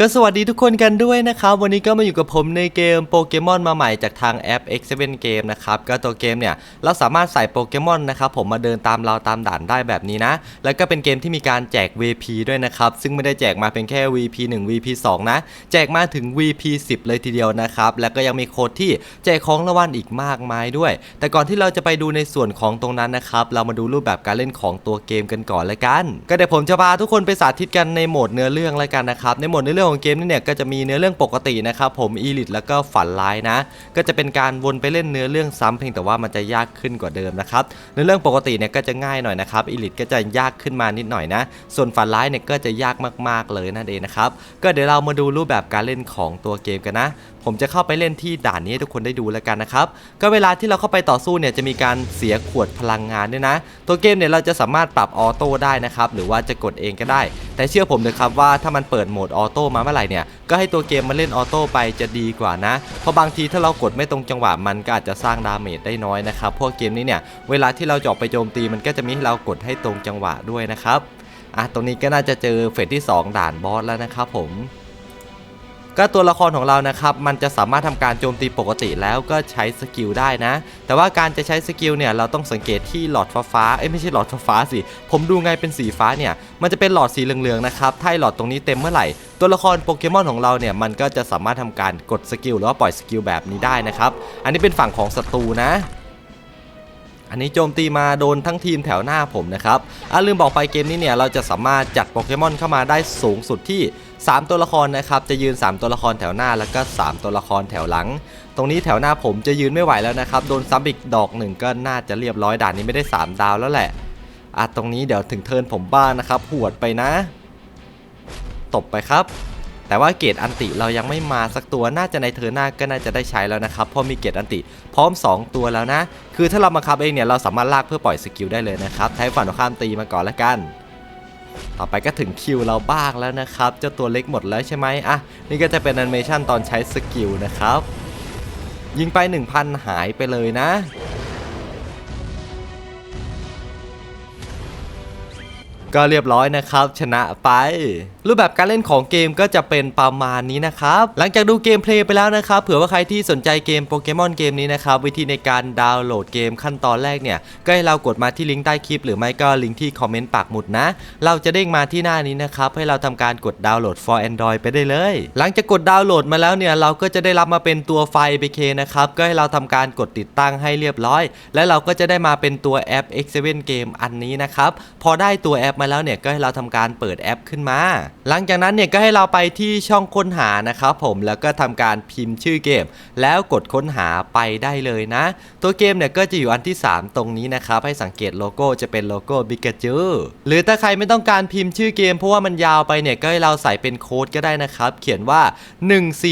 ก็สวัสดีทุกคนกันด้วยนะครับ วันนี้ก็มาอยู่กับผมในเกมโปเกมอนมาใหม่จากทางแอป X7 Game นะครับ ก็ตัวเกมเนี่ย เราสามารถใส่โปเกมอนนะครับ ผมมาเดินตามเราตามด่านได้แบบนี้นะ แล้วก็เป็นเกมที่มีการแจก VP ด้วยนะครับ ซึ่งไม่ได้แจกมาเป็นแค่ VP 1 VP 2 นะ แจกมาถึง VP 10 เลยทีเดียวนะครับ แล้วก็ยังมีโค้ดที่แจกของรางวัลอีกมากมายด้วย แต่ก่อนที่เราจะไปดูในส่วนของตรงนั้นนะครับเรามาดูรูปแบบการเล่นของตัวเกมกันก่อนเลยกัน ก็เดี๋ยวผมจะพาทุกคนไปสาธิตกันในโหมดเนื้อเรื่องแล้วกันนะครับในโหมดเนื้อเรื่องของเกมนี่เนี่ยก็จะมีเนื้อเรื่องปกตินะครับผมอีลิทแล้วก็ฝันร้ายนะ ก็จะเป็นการวนไปเล่นเนื้อเรื่องซ้ำเพียงแต่ว่ามันจะยากขึ้นกว่าเดิมนะครับเนื้อเรื่องปกติเนี่ยก็จะง่ายหน่อยนะครับอีลิทก็จะยากขึ้นมานิดหน่อยนะ ส่วนฝันร้ายเนี่ยก็จะยากมากๆเลยนั่นเองนะครับก็เดี๋ยวเรามาดูรูปแบบการเล่นของตัวเกมกันนะผมจะเข้าไปเล่นที่ด่านนี้ให้ทุกคนได้ดูแล้วกันนะครับก็เวลาที่เราเข้าไปต่อสู้เนี่ยจะมีการเสียขวดพลังงานด้วยนะ ตัวเกมเนี่ยเราจะสามารถปรับออโต้ได้นะครับหรือว่าจะกดเองก็ได้ แต่เชื่อผมเลยครับว่าถ้ามันเปิดโหมดออโต้มาเมื่อไหร่เนี่ยก็ให้ตัวเกมมาเล่นออโต้ไปจะดีกว่านะเพราะบางทีถ้าเรากดไม่ตรงจังหวะมันก็อาจจะสร้างดาเมจได้น้อยนะครับพวกเกมนี้เนี่ยเวลาที่เราจออกไปโจมตีมันก็จะมีให้เรากดให้ตรงจังหวะด้วยนะครับอะตรงนี้ก็น่าจะเจอเฟสที่ 2 ด่านบอสแล้วนะครับผม ก็ตัวละครของเรานะครับมันจะสามารถทำการโจมตีปกติแล้วก็ใช้สกิลได้นะ แต่ว่าการจะใช้สกิลเนี่ยเราต้องสังเกตที่หลอดฟ้าฟาเอ้ยไม่ใช่หลอดฟ้าฟาสิ ผมดูไงเป็นสีฟ้าเนี่ยมันจะเป็นหลอดสีเหลืองๆนะครับถ้าหลอดตรงนี้เต็มเมื่อไหร่ ตัวละครโปเกมอนของเราเนี่ยมันก็จะสามารถทำการกดสกิลหรือว่าปล่อยสกิลแบบนี้ได้นะครับอันนี้เป็นฝั่งของศัตรูนะอันนี้โจมตีมาโดนทั้งทีมแถวหน้าผมนะครับอะลืมบอกไปเกมนี้เนี่ยเราจะสามารถจัดโปเกมอนเข้ามาได้สูงสุดที่ 3 ตัวละครนะครับจะยืน 3 ตัวละครแถวหน้าแล้วก็ 3 ตัวละครแถวหลัง ตรงนี้แถวหน้าผมจะยืนไม่ไหวแล้วนะครับโดนซ้ำอีกดอกหนึ่งก็น่าจะเรียบร้อยด่านนี้ไม่ได้ 3 ดาวแล้วแหละอะตรงนี้เดี๋ยวถึงเทิร์นผมบ้างนะครับหวดไปนะ ตบไปครับ แต่ว่าเกรดอันติเรายังไม่มาสักตัวน่าจะในเทอร์หน้าก็น่าจะได้ใช้แล้วนะครับเพราะมีเกรดอันติพร้อม 2 ตัวแล้วนะ คือถ้าเรามาคับเองเนี่ยเราสามารถลากเพื่อปล่อยสกิลได้เลยนะครับใช้ฝั่งตรงข้ามตีมาก่อนละกัน ต่อไปก็ถึงคิวเราบ้างแล้วนะครับ เจ้าตัวเล็กหมดแล้วใช่ไหมอะ นี่ก็จะเป็นแอนิเมชันตอนใช้สกิลนะครับ ยิงไป 1,000 หายไปเลยนะ ก็เรียบร้อยนะครับ ชนะไป รูปแบบการเล่นของเกมก็จะเป็นประมาณนี้นะครับ หลังจากดูเกมเพลย์ไปแล้วนะครับ เผื่อว่าใครที่สนใจเกมโปเกมอนเกมนี้นะครับ วิธีในการดาวน์โหลดเกมขั้นตอนแรกเนี่ย ก็ให้เรากดมาที่ลิงก์ใต้คลิป หรือไม่ก็ลิงก์ที่คอมเมนต์ปักหมุดนะ เราจะเด้งมาที่หน้านี้นะครับ ให้เราทำการกดดาวน์โหลด for Android ไปได้เลย หลังจากกดดาวน์โหลดมาแล้วเนี่ย เราก็จะได้รับมาเป็นตัวไฟล์ APK นะครับ ก็ให้เราทำการกดติดตั้งให้เรียบร้อย และเราก็จะได้มาเป็นตัวแอป X7 Game อันนี้นะครับ พอได้ตัวแอปมาแล้วเนี่ยก็ให้เราทำการเปิดแอปขึ้นมา หลังจากนั้นเนี่ยก็ให้เราไปที่ช่องค้นหานะครับผมแล้วก็ทำการพิมพ์ชื่อเกม แล้วกดค้นหาไปได้เลยนะ ตัวเกมเนี่ยก็จะอยู่อันที่ 3 ตรงนี้นะครับให้สังเกตโลโก้จะเป็นโลโก้บิกาจูหรือถ้าใครไม่ต้องการพิมพ์ชื่อเกมเพราะว่ามันยาวไปเนี่ยก็ให้เราใส่เป็นโค้ดก็ได้นะครับ เขียนว่า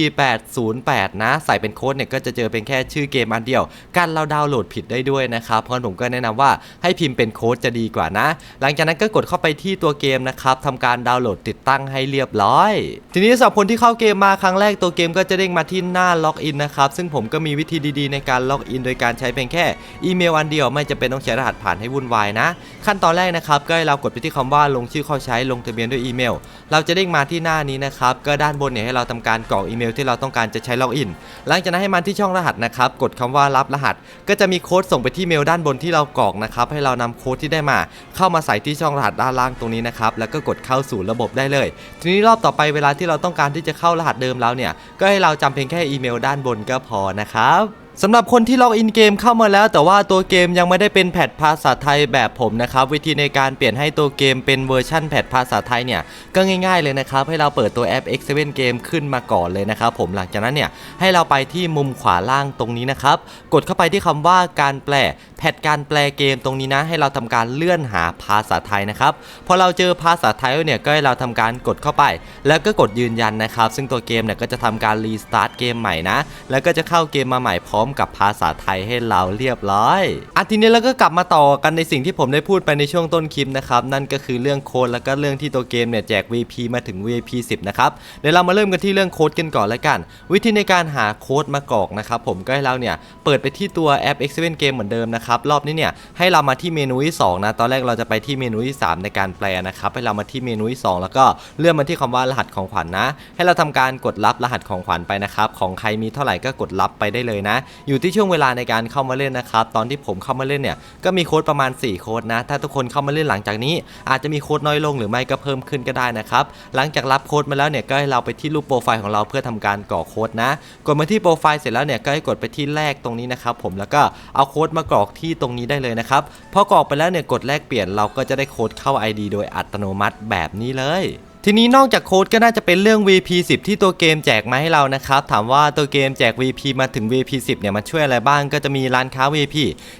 14808 นะ ใส่เป็นโค้ดเนี่ยก็จะเจอเป็นแค่ชื่อเกมอันเดียวการเราดาวน์โหลดผิดได้ด้วยนะครับเพราะผมก็แนะนำว่าให้พิมพ์เป็นโค้ดจะดีกว่านะ หลังจากนั้นก็กดเข้าไปที่ตัวเกมนะครับทำการดาวน์โหลดติดตั้งให้เรียบร้อย ทีนี้สำหรับคนที่เข้าเกมมาครั้งแรกตัวเกมก็จะเด้งมาที่หน้าล็อกอินนะครับซึ่งผมก็มีวิธีดีๆในการล็อกอิน โดยการใช้เพียงแค่อีเมลอันเดียวไม่จะเป็นต้องใช้รหัสผ่านให้วุ่นวายนะ ขั้นตอนแรกนะครับก็ให้เรากดไปที่คำว่าลงชื่อเข้าใช้ลงทะเบียนด้วยอีเมล เราจะเด้งมาที่หน้านี้นะครับก็ด้านบนเนี่ยให้เราทำการกรอกอีเมลที่เราต้องการจะใช้ล็อกอิน หลังจากนั้นให้มาที่ช่องรหัสนะครับกดคำว่ารับรหัส ก็จะมีโค้ดส่งไปที่เมลด้านบนที่เรากรอกนะครับให้เรานำโค้ดที่ได้มา เข้ามาใส่ที่ช่องรหัสด้านล่างตรงนี้นะครับ แล้วก็กดเข้าสู่ระบบได้เลย ทีนี้รอบต่อไปเวลาที่เราต้องการที่จะเข้ารหัสเดิมแล้วเนี่ย ก็ให้เราจำเพียงแค่อีเมลด้านบนก็พอนะครับ สำหรับคนที่ล็อกอินเกมเข้ามาแล้ว แต่ว่าตัวเกมยังไม่ได้เป็นแพทภาษาไทยแบบผมนะครับวิธีในการเปลี่ยนให้ตัวเกมเป็นเวอร์ชั่นแพทภาษาไทยเนี่ยก็ง่ายๆเลยนะครับให้เราเปิดตัวแอป X7 Game ขึ้นมาก่อนเลยนะครับผมหลังจากนั้นเนี่ยให้เราไปที่มุมขวาล่างตรงนี้นะครับกดเข้าไปที่คำว่าการแปลแพทการแปลเกมตรงนี้นะให้เราทำการเลื่อนหาภาษาไทยนะครับพอเราเจอภาษาไทยแล้วเนี่ยก็ให้เราทำการกดเข้าไป แล้วก็กดยืนยันนะครับซึ่งตัวเกมเนี่ยก็จะทำการรีสตาร์ทเกมใหม่นะแล้วก็จะเข้าเกมมาใหม่พร้อมกับภาษาไทยให้เราเรียบร้อยอะทีนี้เราก็กลับมาต่อกันในสิ่งที่ผมได้พูดไปในช่วงต้นคลิปนะครับนั่นก็คือเรื่องโค้ดแล้วก็เรื่องที่ตัวเกมเนี่ยแจก VP มาถึง VP 10 นะครับเดี๋ยวเรามาเริ่มกันที่เรื่องโค้ดกันก่อนแล้วกัน วิธีในการหาโค้ดมากรอกนะครับผมก็ให้เราเนี่ยเปิดไปที่ตัวแอป X7 Game เหมือนเดิมนะครับรอบนี้เนี่ยให้เรามาที่เมนูที่2นะตอนแรกเราจะไปที่เมนูที่ 3 ในการแปลนะครับให้เรามาที่เมนูที่ 2 แล้วก็เลื่อนมาที่คำว่ารหัสของขวัญนะให้เราทำการกดรับรหัสของขวัญไปนะครับของใครมีเท่าไหร่ก็กดรับไปได้เลยนะอยู่ที่ช่วงเวลาในการเข้ามาเล่นนะครับ ตอนที่ผมเข้ามาเล่นเนี่ยก็มีโค้ดประมาณ 4 โค้ดนะ ถ้าทุกคนเข้ามาเล่นหลังจากนี้ อาจจะมีโค้ดน้อยลงหรือไม่ก็เพิ่มขึ้นก็ได้นะครับ หลังจากรับโค้ดมาแล้วเนี่ยก็ให้เราไปที่รูปโปรไฟล์ของเราเพื่อทำการกรอกโค้ดนะ กดมาที่โปรไฟล์เสร็จแล้วเนี่ยก็ให้กดไปที่แรกตรงนี้นะครับผมแล้วก็เอาโค้ดมากรอกที่ตรงนี้ได้เลยนะครับพอกรอกไปแล้วเนี่ยกดแลกเปลี่ยนเราก็จะได้โค้ดเข้า ID โดยอัตโนมัติแบบนี้เลย ทีนี้นอกจากโค้ดก็น่าจะเป็นเรื่อง VP 10 ที่ตัวเกมแจกมาให้เรานะครับ ถามว่าตัวเกมแจก VP มาถึง VP 10เนี่ยมันช่วยอะไรบ้างก็จะมีร้านค้า VP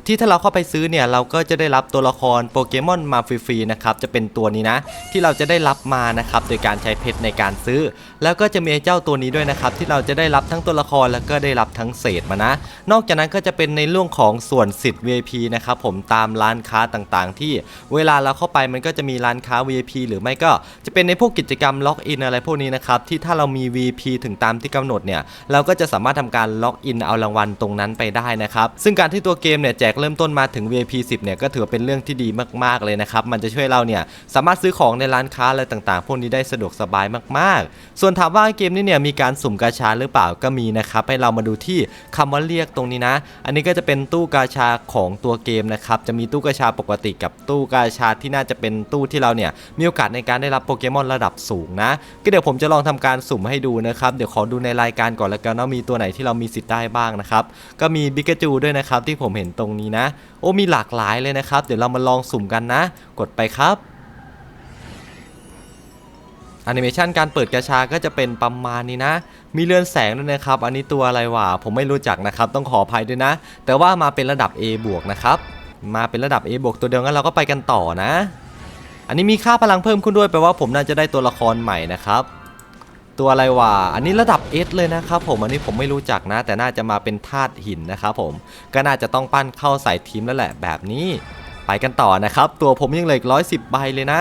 ที่ถ้าเราเข้าไปซื้อเนี่ยเราก็จะได้รับตัวละครโปเกมอนมาฟรีๆนะครับจะเป็นตัวนี้นะ ที่เราจะได้รับมานะครับโดยการใช้เพชรในการซื้อ แล้วก็จะมีไอ้เจ้าตัวนี้ด้วยนะครับที่เราจะได้รับทั้งตัวละครแล้วก็ได้รับทั้งเศษมานะ นอกจากนั้นก็จะเป็นในเรื่องของส่วนสิทธิ์ VIP นะครับผมตามร้านค้าต่างๆ ที่เวลาเราเข้าไปมันก็จะมีร้านค้า VIP หรือไม่ก็จะเป็นในพวกกิจกรรมล็อกอินอะไรพวกนี้นะครับที่ถ้าเรามี VP ถึงตามที่กำหนดเนี่ยเราก็จะสามารถทำการล็อกอินเอารางวัลตรงนั้นไปได้นะครับซึ่งการที่ตัวเกมเนี่ยแจกเริ่มต้นมาถึง VIP 10เนี่ยก็ถือเป็นเรื่องที่ดีมากๆเลยนะครับมันจะช่วยเราเนี่ยสามารถซื้อของในร้านค้าอะไรต่างๆ พวกนี้ได้สะดวกสบายมากๆ ส่วนถามว่าเกมนี้เนี่ยมีการสุ่มกาชาหรือเปล่าก็มีนะครับให้เรามาดูที่คำว่าเรียกตรงนี้นะ อันนี้ก็จะเป็นตู้กาชาของตัวเกมนะครับจะมีตู้กาชาปกติกับตู้กาชาที่น่าจะเป็นตู้ที่เราเนี่ยมีโอกาสในการได้รับโปเกมอนระดับสูงนะ ก็เดี๋ยวผมจะลองทำการสุ่มให้ดูนะครับ เดี๋ยวขอดูในรายการก่อนแล้วกันว่ามีตัวไหนที่เรามีสิทธิ์ได้บ้างนะครับ ก็มีบิกาจูด้วยนะครับที่ผมเห็นตรงนี้นะ โอ้มีหลากหลายเลยนะครับ เดี๋ยวเรามาลองสุ่มกันนะ กดไปครับแอนิเมชันการเปิดกระชาก็จะเป็นประมาณนี้นะ มีเรือนแสงด้วยนะครับ อันนี้ตัวอะไรวะ ผมไม่รู้จักนะครับ ต้องขออภัยด้วยนะ แต่ว่ามาเป็นระดับ A บวกนะครับ มาเป็นระดับ A บวกตัวเดียวงั้นเราก็ไปกันต่อนะ อันนี้มีค่าพลังเพิ่มขึ้นด้วยแปลว่าผมน่าจะได้ตัวละครใหม่นะครับ ตัวอะไรวะอันนี้ระดับ S เลยนะครับผมอันนี้ผมไม่รู้จักนะ แต่น่าจะมาเป็นธาตุหินนะครับผมก็น่าจะต้องปั้นเข้าใส่ทีมแล้วแหละแบบนี้ ไปกันต่อนะครับ ตัวผมยังเหลืออีกร้อยสิบใบเลยนะ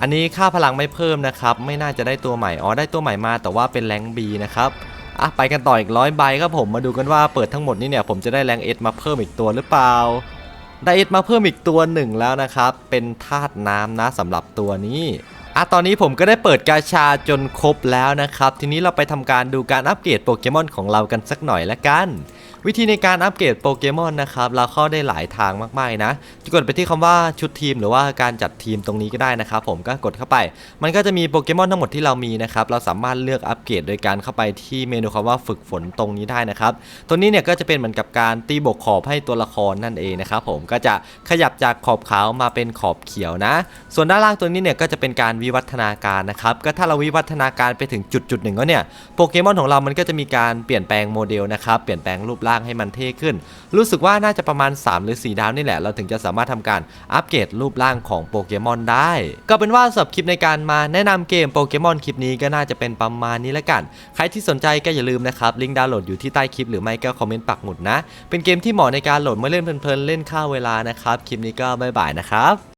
อันนี้ค่าพลังไม่เพิ่มนะครับ ไม่น่าจะได้ตัวใหม่อ๋อได้ตัวใหม่มา แต่ว่าเป็นแรงบีนะครับอะไปกันต่ออีกร้อยใบครับผมมาดูกันว่าเปิดทั้งหมดนี่เนี่ยผมจะได้แรงเอสมาเพิ่มอีกตัวหรือเปล่า ได้เอสมาเพิ่มอีกตัวหนึ่งแล้วนะครับ เป็นธาตุน้ำนะสำหรับตัวนี้อะตอนนี้ผมก็ได้เปิดกาชาจนครบแล้วนะครับ ทีนี้เราไปทำการดูการอัปเกรดโปเกมอนของเรากันสักหน่อยละกัน วิธีในการอัปเกรดโปเกมอนนะครับเราเข้าได้หลายทางมากๆนะจะกดไปที่คำว่าชุดทีมหรือว่าการจัดทีมตรงนี้ก็ได้นะครับผมก็กดเข้าไป มันก็จะมีโปเกมอนทั้งหมดที่เรามีนะครับเราสามารถเลือกอัปเกรดโดยการเข้าไปที่เมนูคำว่าฝึกฝนตรงนี้ได้นะครับตัวนี้เนี่ยก็จะเป็นเหมือนกับการตีบวกขอบให้ตัวละครนั่นเองนะครับผมก็จะขยับจากขอบขาวมาเป็นขอบเขียวนะ ส่วนด้านล่างตัวนี้เนี่ยก็จะเป็นการวิวัฒนาการนะครับก็ถ้าเราวิวัฒนาการไปถึงจุดจุดหนึ่งแล้วเนี่ยโปเกมอนของเรามันก็จะมีการเปลี่ยนแปลงโมเดลนะครับเปลี่ยนแปลงรูปร่างให้มันเท่ขึ้น รู้สึกว่าน่าจะประมาณ 3 หรือ 4 ดาวนี่แหละ เราถึงจะสามารถทำการอัปเกรดรูปร่างของโปเกมอนได้ ก็เป็นว่าสำหรับคลิปในการมาแนะนำเกมโปเกมอนคลิปนี้ก็น่าจะเป็นประมาณนี้แล้วกัน ใครที่สนใจก็อย่าลืมนะครับลิงก์ดาวน์โหลดอยู่ที่ใต้คลิปหรือไม่ก็คอมเมนต์ปักหมุดนะ เป็นเกมที่เหมาะในการโหลดมาเล่นเพลินๆเล่นข้าวเวลานะครับคลิปนี้ก็บ๊ายบายนะครับ